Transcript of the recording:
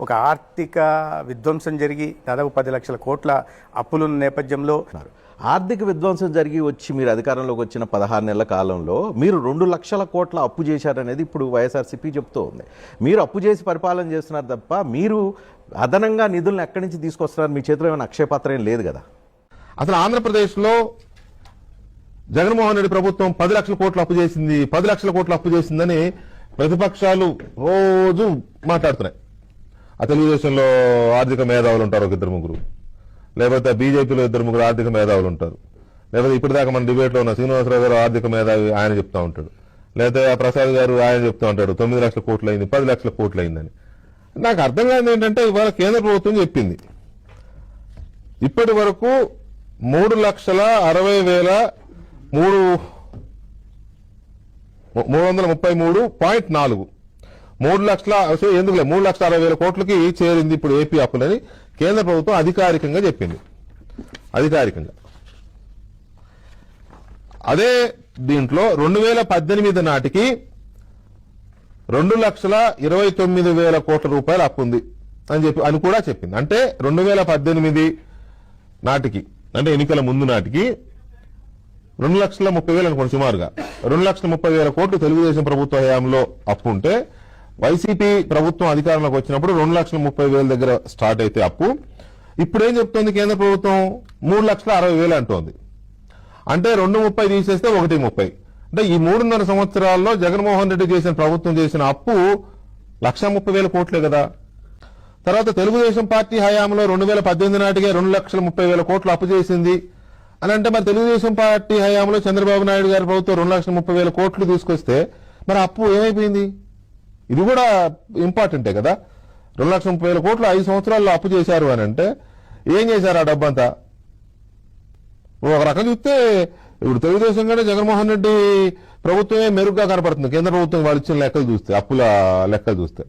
ఒక ఆర్థిక విధ్వంసం జరిగి దాదాపు పది లక్షల కోట్ల అప్పులున్న నేపథ్యంలో ఉన్నారు. ఆర్థిక విధ్వంసం జరిగి వచ్చి మీరు అధికారంలోకి వచ్చిన పదహారు నెలల కాలంలో మీరు రెండు లక్షల కోట్ల అప్పు చేశారనేది ఇప్పుడు వైఎస్ఆర్సీపీ చెప్తూ ఉంది మీరు అప్పు చేసి పరిపాలన చేస్తున్నారు తప్ప మీరు అదనంగా నిధులను ఎక్కడి నుంచి తీసుకొస్తున్నారు? మీ చేతిలో ఏమైనా అక్షయపాత్ర ఏం లేదు కదా? అసలు ఆంధ్రప్రదేశ్లో జగన్మోహన్ రెడ్డి ప్రభుత్వం పది లక్షల కోట్లు అప్పు చేసింది పది లక్షల కోట్లు అప్పు చేసిందని ప్రతిపక్షాలు రోజు మాట్లాడుతున్నాయి. ఆ తెలుగుదేశంలో ఆర్థిక మేధావులు ఉంటారు ఒక ఇద్దరు ముగ్గురు. లేకపోతే బీజేపీలో ఇద్దరు ముగ్గురు ఆర్థిక మేధావులు ఉంటారు. లేకపోతే ఇప్పటిదాకా మన డిబేట్లో ఉన్న శ్రీనివాసరావు గారు ఆర్థిక మేధావి ఆయన చెప్తా ఉంటాడు. లేకపోతే ఆ ప్రసాద్ గారు ఆయన చెప్తా ఉంటాడు తొమ్మిది లక్షల కోట్లు అయింది పది లక్షల కోట్లు అయిందని నాకు అర్థం కాదు ఏంటంటే ఇవాళ కేంద్ర ప్రభుత్వం చెప్పింది. ఇప్పటి వరకు మూడు లక్షల అరవై వేల మూడు మూడు వందల ముప్పై మూడు పాయింట్ నాలుగు. మూడు లక్షల ఎందుకు ఎందుకులే మూడు లక్షల అరవై వేల కోట్లకి చేరింది ఇప్పుడు ఏపీ అప్పులని కేంద్ర ప్రభుత్వం అధికారికంగా చెప్పింది. అధికారికంగా. అదే దీంట్లో రెండు వేల పద్దెనిమిది నాటికి రెండు లక్షల ఇరవై తొమ్మిది వేల కోట్ల రూపాయలు అప్పు ఉంది అని చెప్పి అని కూడా చెప్పింది. అంటే రెండు వేల పద్దెనిమిది నాటికి అంటే ఎన్నికల ముందు నాటికి రెండు లక్షల ముప్పై వేలు అనుకోండి సుమారుగా రెండు లక్షల ముప్పై వేల కోట్లు తెలుగుదేశం ప్రభుత్వ హయాంలో అప్పు ఉంటే వైసీపీ ప్రభుత్వం అధికారంలోకి వచ్చినప్పుడు రెండు లక్షల ముప్పై వేల దగ్గర స్టార్ట్ అయితే అప్పు. ఇప్పుడు ఏం చెప్తోంది కేంద్ర ప్రభుత్వం? మూడు లక్షల అరవై వేలు అంటోంది. అంటే రెండు ముప్పై తీసేస్తే ఒకటి ముప్పై. అంటే ఈ మూడున్నర సంవత్సరాల్లో జగన్మోహన్ రెడ్డి చేసిన ప్రభుత్వం చేసిన అప్పు లక్ష ముప్పై వేల కోట్లే కదా. తర్వాత తెలుగుదేశం పార్టీ హయాంలో రెండు వేల పద్దెనిమిది నాటికే రెండు లక్షల ముప్పై వేల కోట్లు అప్పు చేసింది. అని అంటే మరి తెలుగుదేశం పార్టీ హయాంలో చంద్రబాబు నాయుడు గారి ప్రభుత్వం రెండు లక్షల ముప్పై వేల కోట్లు తీసుకొస్తే మరి అప్పు ఏమైపోయింది? ఇది కూడా ఇంపార్టెంటే కదా. రెండు లక్షల ముప్పై వేల కోట్లు ఐదు సంవత్సరాల్లో అప్పు చేశారు అని అంటే ఏం చేశారు ఆ డబ్బంతా? ఒక రకం చూస్తే ఇప్పుడు తెలుగుదేశం కంటే జగన్మోహన్ రెడ్డి ప్రభుత్వమే మెరుగ్గా కనపడుతుంది. కేంద్ర ప్రభుత్వం వాళ్ళు ఇచ్చిన లెక్కలు చూస్తే అప్పుల లెక్కలు చూస్తే.